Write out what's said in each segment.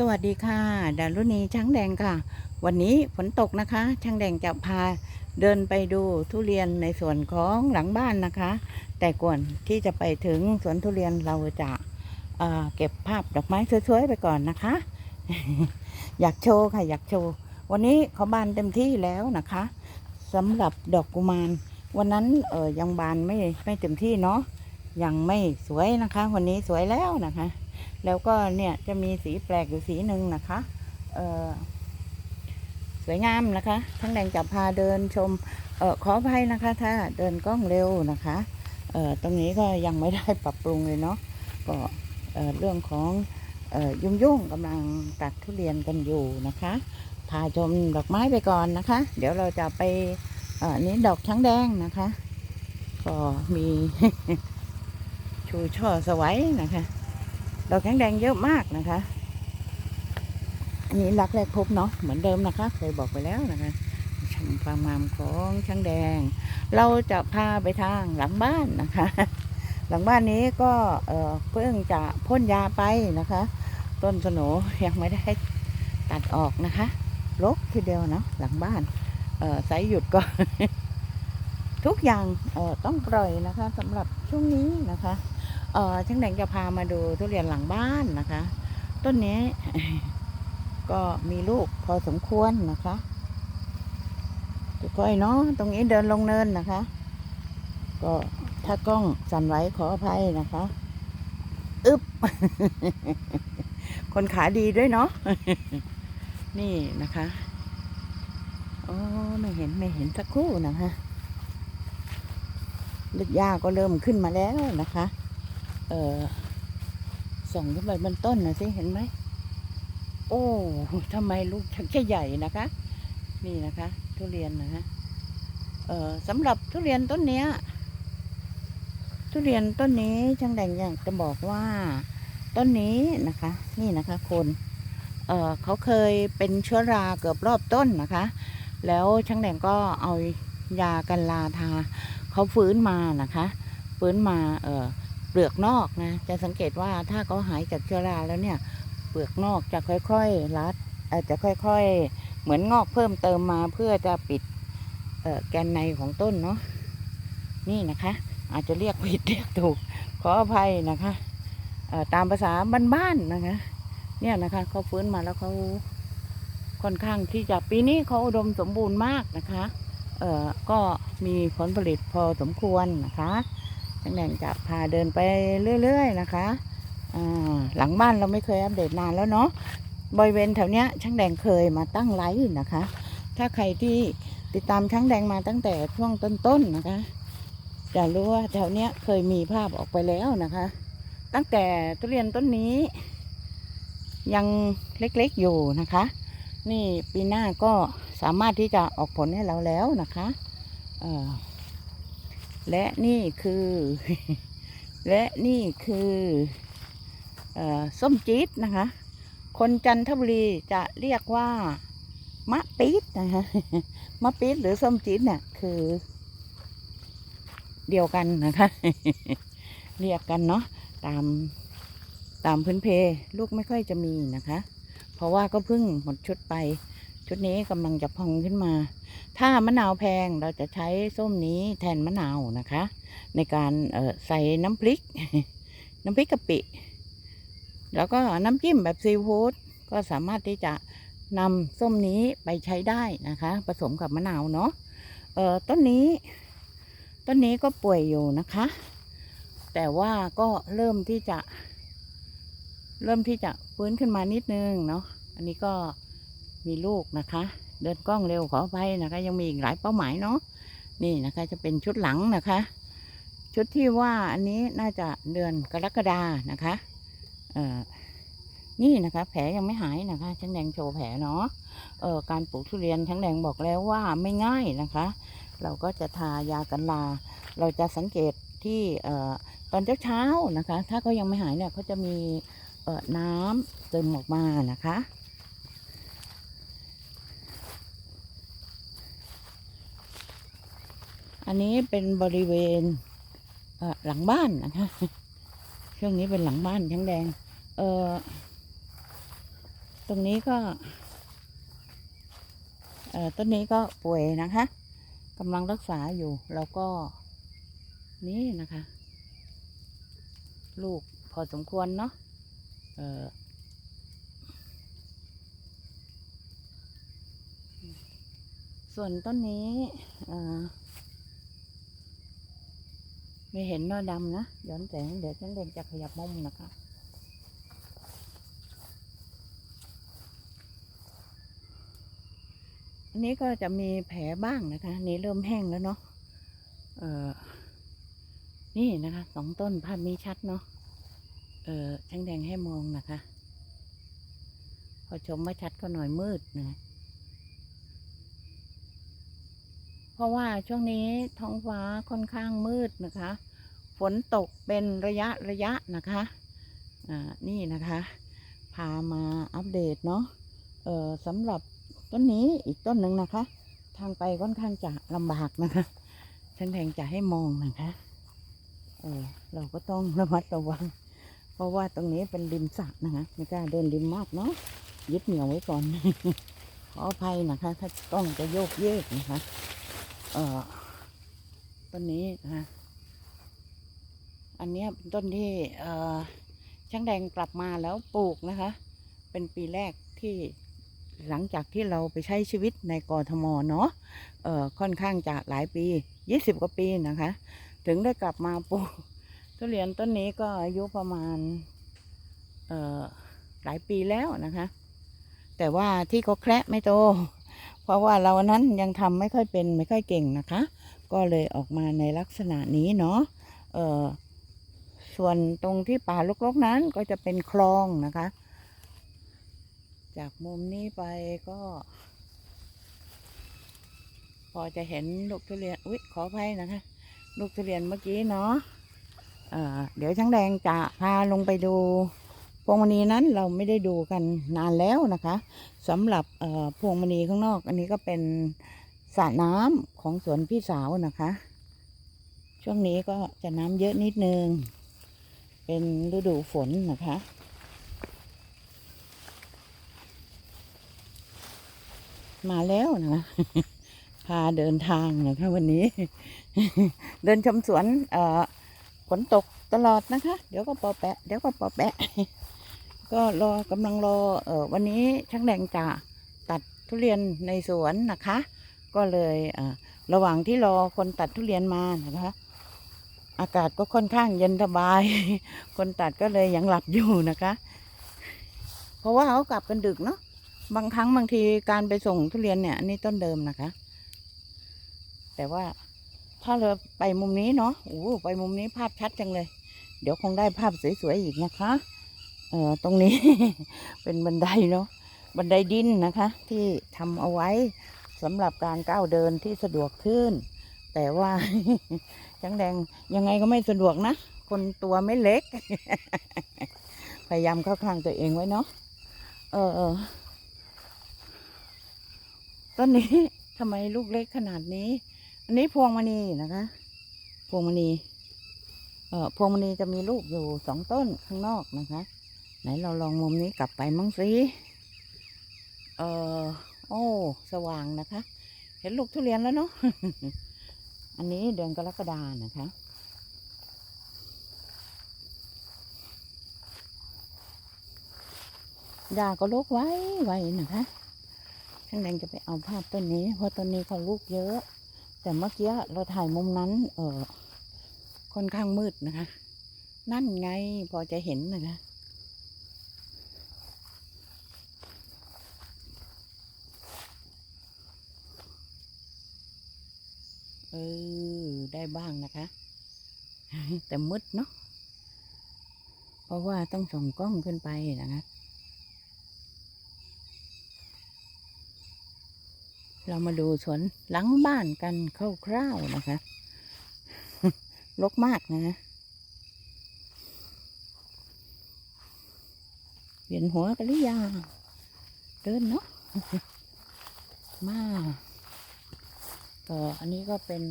สวัสดีค่ะดารุณีช้างแดงค่ะ วันนี้ฝนตกนะคะ ช้างแดงจะพาเดินไปดูทุเรียนในสวนของหลังบ้านนะคะ แต่ก่อนที่จะไปถึงสวนทุเรียนเราจะเอ่อเก็บภาพดอกไม้สวยๆไปก่อนนะคะ อยากโชว์ค่ะอยากโชว์ วันนี้เขาบานเต็มที่แล้วนะคะสำหรับดอกกุมารวันนั้นเออยังบานไม่ไม่เต็มที่เนาะยังไม่สวยนะคะ วันนี้สวยแล้วนะคะ แล้วก็เนี่ยจะมีสีแปลกอยู่สีหนึ่งนะคะเอ่อสวยงามนะคะ ทั้งแดงจะพาเดินชมเออขออภัยนะคะ ถ้าเดินกล้องเร็วนะคะเออตรงนี้ก็ยังไม่ได้ปรับปรุงเลยเนาะก็เออเรื่องของเออยุ่งยุ่งๆกำลังตัดทุเรียนกันอยู่นะคะพาชมดอกไม้ไปก่อนนะคะ เดี๋ยวเราจะไปเออนี้ดอกช้างแดงนะคะ ก็มีชูช่อสวัยนะคะ ดอกแข็งแดงเยอะมากนะคะ อันนี้รักแรกพบเนาะเหมือนเดิมนะคะเคยบอกไปแล้วนะคะชมความงามของช้างแดง เราจะพาไปทางหลังบ้านนะคะ หลังบ้านนี้ก็เพิ่งจะพ่นยาไปนะคะ ต้นสนยังไม่ได้ตัดออกนะคะรกทีเดียวเนาะหลังบ้านเอ่อสายหยุดก็ทุกอย่างเอต้องปล่อยนะคะสำหรับช่วงนี้นะคะ เออช่างแดงจะพามาดูทุเรียนหลังบ้านนะคะ ต้นนี้ ก็มีลูกพอสมควรนะคะค่อยๆเนาะตรงนี้เดินลงเนินนะคะ ก็ถ้ากล้องสั่นไหวขออภัยนะคะอึบคนขาดีด้วยเนาะนี่นะคะโอ้ไม่เห็นไม่เห็นสักครู่นะคะลึกหญ้าก็เริ่มขึ้นมาแล้วนะคะ เออส่องขึ้นไปบนต้นน่อยสิเห็นไหม โอ้ทำไมลูกชักจะใหญ่นะคะ นี่นะคะ ทุเรียนนะคะเออสำหรับทุเรียนต้นเนี้ย ทุเรียนต้นนี้ช่างแดงอยากจะบอกว่า ต้นนี้นะคะ นี่นะคะคนเออเขาเคยเป็นเชื้อราเกือบรอบต้นนะคะ แล้วช่างแดงก็เอายากันลาทาเขาฟื้นมานะคะ ฟื้นมาเออ เปลือกนอกนะจะสังเกตว่าถ้าเขาหายจากเชื้อราแล้วเนี่ย เปลือกนอกจะค่อยๆรัดอ่อจะค่อยๆ เหมือนงอกเพิ่มเติมมาเพื่อจะปิดแกนในของต้นเนาะนี่นะคะ อาจจะเรียกผิดเรียกถูก ขออภัยนะคะตามภาษาบ้านๆนะคะ เนี่ยนะคะเขาฟื้นมาแล้วเขาค่อนข้างที่จะปีนี้เขาอุดมสมบูรณ์มากนะคะ เอ่อก็มีผลผลิตพอสมควรนะคะ ช่างแดงจะพาเดินไปเรื่อย ๆ นะคะหลังบ้านเราไม่เคยอัปเดตนานแล้วเนาะบริเวณแถวเนี้ยช่างแดงเคยมาตั้งไลฟ์นะคะ ถ้าใครที่ติดตามช่างแดงมาตั้งแต่ช่วงต้นๆนะคะจะรู้ว่าแถวเนี้ยเคยมีภาพออกไปแล้วนะคะ ตั้งแต่ทุเรียนต้นนี้ ยังเล็กๆอยู่นะคะ นี่ปีหน้าก็สามารถที่จะออกผลให้เราแล้วนะคะ เอ่อ และนี่คือ และนี่คืออส้มจี๊ดนะคะ คนจันทบุรีจะเรียกว่ามะปี๊ดนะคะมะปี๊ดหรือส้มจี๊ดเนี่ยคือ เดียวกันนะคะ เรียกกันเนาะตามตามพื้นเพ ลูกไม่ค่อยจะมีนะคะ เพราะว่าก็เพิ่งหมดชุดไป ชุดนี้กำลังจะพองขึ้นมา ถ้ามะนาวแพงเราจะใช้ส้มนี้แทนมะนาวนะคะ ในการใส่น้ำพริก น้ำพริกกะปิ แล้วก็น้ำจิ้มแบบซีฟู้ดก็สามารถที่จะนำส้มนี้ไปใช้ได้นะคะ ผสมกับมะนาวเนาะเอ่อต้นนี้ ต้นนี้ก็ป่วยอยู่นะคะ แต่ว่าก็เริ่มที่จะ เริ่มที่จะฟื้นขึ้นมานิดนึงเนาะอันนี้ก็มีลูกนะคะ เดินกล้องเร็วขออภัยนะคะ ยังมีอีกหลายเป้าหมายเนาะนี่นะคะ จะเป็นชุดหลังนะคะ ชุดที่ว่าอันนี้น่าจะเดือนกรกฎานะคะเอ่อนี่นะคะ แผลยังไม่หายนะคะช่างแดงโชว์แผลเนาะเอ่อการปลูกทุเรียนช่างแดงบอกแล้วว่าไม่ง่ายนะคะ เราก็จะทายากันลา เราจะสังเกตที่เอ่อตอนเช้าๆนะคะ ถ้าเขายังไม่หายเนี่ยเขาจะมีเอ่อน้ำเติมออกมานะคะ อันนี้เป็นบริเวณเหลังบ้านนะคะช่วงนี้เป็นหลังบ้านช่างแดง เออตรงนี้ก็เออต้นนี้ก็ป่วยนะคะกำลังรักษาอยู่ แล้วก็นี่นะคะ ลูกพอสมควรเนาะเออส่วนต้นนี้อ่อ ไม่เห็นหน้อดำนะย้อนแสงเดี๋ยวฉันเด็กจะขยับมุมนะคะอันนี้ก็จะมีแผลบ้างนะคะนี้เริ่มแห้งแล้วเนาะเออนี่นะคะสองต้นภาพนี้ชัดเนาะเออแดงแดงๆให้มองนะคะ พอชมว่าชัดก็หน่อยมืดนะเพราะว่าช่วงนี้ท้องฟ้าค่อนข้างมืดนะคะ ฝนตกเป็นระยะระยะนะคะอ่านี่นะคะ พามาอัปเดตเนาะเออสำหรับต้นนี้อีกต้นหนึ่งนะคะ ทางไปค่อนข้างจะลำบากนะคะช่างแดงจะให้มองนะคะเออเราก็ต้องระมัดระวัง เพราะว่าตรงนี้เป็นริมสระนะคะไม่กล้าเดินริมมากเนาะยึดเหนี่ยวไว้ก่อนขออภัยนะคะ ถ้าต้องจะโยกเยกนะคะ เออต้นนี้นะคะ อันนี้เป็นต้นที่ช่างแดงกลับมาแล้วปลูกนะคะ เป็นปีแรกที่หลังจากที่เราไปใช้ชีวิตในกรทมเนาะเออค่อนข้างจะหลายปียี่สิบกว่าปีนะคะ ถึงได้กลับมาปลูกทุเรียนต้นนี้ก็อายุประมาณเอ่อหลายปีแล้วนะคะ แต่ว่าที่เขาแคระไม่โต เพราะว่าเรานั้นยังทำไม่ค่อยเป็นไม่ค่อยเก่งนะคะ ก็เลยออกมาในลักษณะนี้เนาะเอ่อ ส่วนตรงที่ป่ารกๆนั้นก็จะเป็นคลองนะคะ จากมุมนี้ไปก็ พอจะเห็นลูกทุเรียน อุ๊ย ขออภัยนะคะ ลูกทุเรียนเมื่อกี้เนาะเเดี๋ยวช่างแดงจะพาลงไปดูพวงมณีนั้นเราไม่ได้ดูกันนานแล้วนะคะสำหรับพวงมณีข้างนอก อันนี้ก็เป็นสระน้ำของสวนพี่สาวนะคะ ช่วงนี้ก็จะน้ำเยอะนิดนึง เป็นฤดูฝนนะคะ มาแล้วนะพาเดินทางนะคะวันนี้ เดินชมสวนเอ่อฝนตกตลอดนะคะ เดี๋ยวก็ปอแปะ เดี๋ยวก็ปอแปะ ก็รอกำลังรอเออวันนี้ช่างแดงจะตัดทุเรียนในสวนนะคะ ก็เลยเอ่อระหว่างที่รอคนตัดทุเรียนมานะคะ อากาศก็ค่อนข้างเย็นสบาย คนตัดก็เลยยังหลับอยู่นะคะ เพราะว่าเขากลับกันดึกเนาะบางครั้งบางทีการไปส่งทุเรียนเนี่ย อันนี้ต้นเดิมนะคะ แต่ว่าถ้าเราไปมุมนี้เนาะโอ้ไปมุมนี้ภาพชัดจังเลย เดี๋ยวคงได้ภาพสวยๆอีกนะคะ เอ่อตรงนี้ เป็นบันไดเนาะบันไดดินนะคะ ที่ทำเอาไว้สำหรับการก้าวเดินที่สะดวกขึ้น แต่ว่าจังแดงยังไงก็ไม่สะดวกนะ คนตัวไม่เล็ก พยายามเข้าข้างตัวเองไว้เนาะเออเออต้นนี้ทำไมลูกเล็กขนาดนี้ อันนี้พวงมณีนะคะ พวงมณี เอ่อพวงมณีจะมีลูกอยู่สองต้นข้างนอกนะคะ ไหนเราลองมุมนี้กลับไปมั้งสิเออโอ้ สว่างนะคะ เห็นลูกทุเรียนแล้วเนาะ อันนี้เดือนกรกฎานะคะ ดาก็ลูกไว้ไว้นะคะช่างแดงจะไปเอาภาพต้นนี้ เพราะต้นนี้เขาลูกเยอะ แต่เมื่อกี้เราถ่ายมุมนั้น เออค่อนข้างมืดนะคะ นั่นไงพอจะเห็นนะคะ เออ ได้บ้างนะคะ แต่มืดเนาะ เพราะว่าต้องส่องกล้องขึ้นไปนะคะเรามาดูสวนหลังบ้านกันคร่าวๆนะคะรกมากนะเวียนหัวกันหรือยังเดินเนาะ มา ก็อันนี้ก็เป็น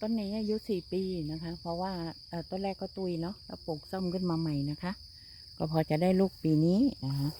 ต้นนี้อายุสี่ปีนะคะ เพราะว่าต้นแรกก็ตุยเนาะแล้วปลูกซ่อมขึ้นมาใหม่นะคะ ก็พอจะได้ลูกปีนี้นะคะ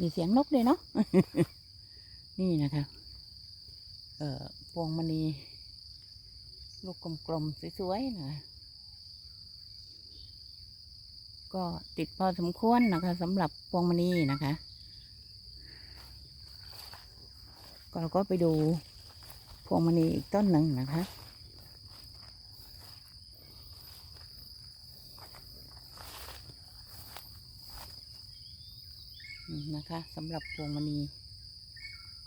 มีเสียงนกด้วยเนาะ นี่นะคะ เอ่อ พวงมณี ลูกกลมๆ สวยๆ นะคะ ก็ติดพอสมควรนะคะสำหรับพวงมณีนะคะก็เราก็ไปดูพวงมณีอีกต้นหนึ่งนะคะ นะคะสำหรับพวงมณี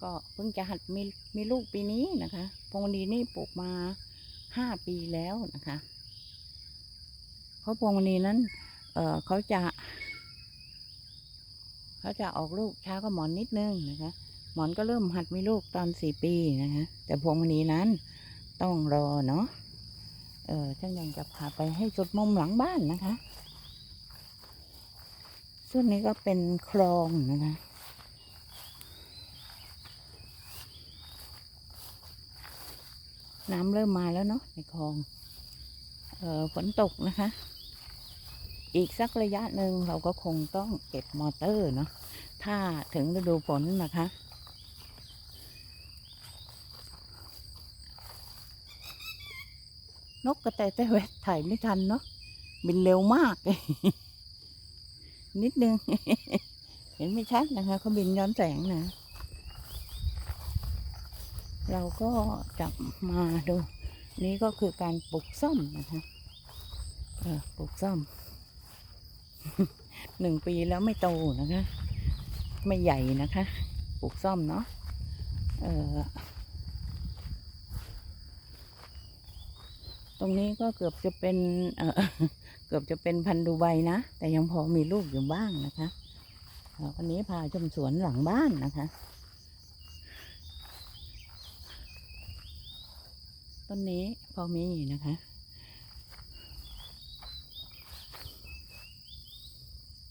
ก็เพิ่งจะหัดมีมีลูกปีนี้นะคะ พวงมณีนี่ปลูกมาห้าปีแล้วนะคะ เพราะพวงมณีนั้น เออเขาจะ เขาจะออกลูกช้ากว่าหมอนนิดนึงนะคะ หมอนก็เริ่มหัดมีลูกตอนสี่ปีนะคะ แต่พวงมณีนั้นต้องรอเนาะ เออช่างยังจะพาไปให้สุดมุมหลังบ้านนะคะ ส่วนนี้ก็เป็นคลองนะคะน้ำเริ่มมาแล้วเนาะในคลอง เออฝนตกนะคะ อีกสักระยะหนึ่งเราก็คงต้องเก็บมอเตอร์เนาะถ้าถึงฤดูฝนนะคะ นกกระแตแต่แวดถ่ายไม่ทันเนาะบินเร็วมาก นิดนึง เห็นไม่ชัดนะคะเขาบินย้อนแสงนะ เราก็จะมาดู นี่ก็คือการปลูกส้มนะคะปลูกส้ม หนึ่งปีแล้วไม่โตนะคะ ไม่ใหญ่นะคะ ปลูกส้มเนาะเออตรงนี้ก็เกือบจะเป็นเออเกือบจะเป็นพันธุ์ดูไบนะ แต่ยังพอมีลูกอยู่บ้างนะคะวันนี้พาชมสวนหลังบ้านนะคะ ต้นนี้พอมีนะคะ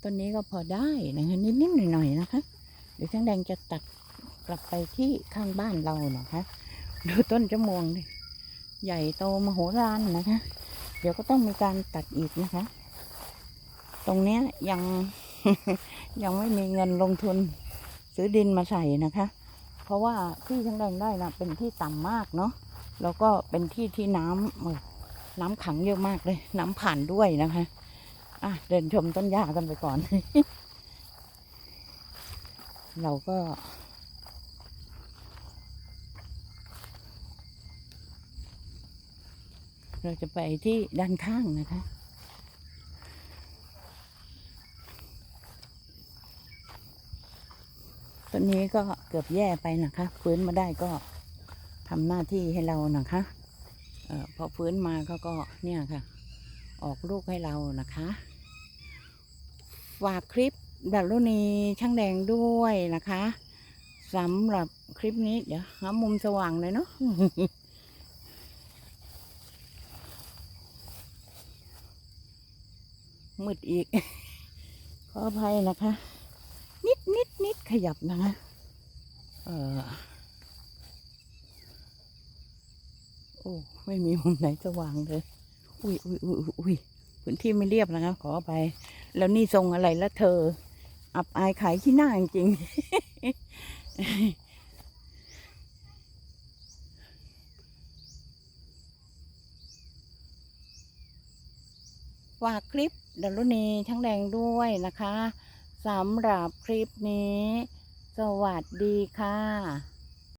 ต้นนี้ก็พอได้นะคะนิดๆหน่อยๆนะคะ เดี๋ยวช่างแดงจะตัดกลับไปที่ข้างบ้านเรานะคะ ดูต้นจมวงดิใหญ่โตมโหฬารนะคะ เดี๋ยวก็ต้องมีการตัดอีกนะคะ ตรงเนี้ยยังยังไม่มีเงินลงทุนซื้อดินมาใส่นะคะ เพราะว่าที่ช่างแดงได้นะเป็นที่ต่ำมากเนาะแล้วก็เป็นที่ที่น้ำน้ำขังเยอะมากเลย น้ำผ่านด้วยนะคะ อะเดินชมต้นหญ้ากันไปก่อน เราก็ เราจะไปที่ด้านข้างนะคะต้นนี้ก็เกือบแย่ไปนะคะ ฟื้นมาได้ก็ทำหน้าที่ให้เรานะคะออพอฟื้นมาเขาก็เนี่ยค่ะ ออกลูกให้เรานะคะฝากคลิปดัรุณีช่างแดงด้วยนะคะสำหรับคลิปนี้ เดี๋ยวหามุมสว่างเลยเนาะมืดอีก ขออภัยนะคะ นิดนิดนิดขยับนะคะเออโอ้ ไม่มีมุมไหนสว่างเลย อุ้ยอุ้ยอุ้ยอุ้ยพื้นที่ไม่เรียบนะคะขออภัยแล้วนี่ทรงอะไรล้วเธอ อับอายขายที่หน้าจริงฝากคลิปดารุณีช่างแดงด้วยนะคะสำหรับคลิปนี้ สวัสดีค่ะ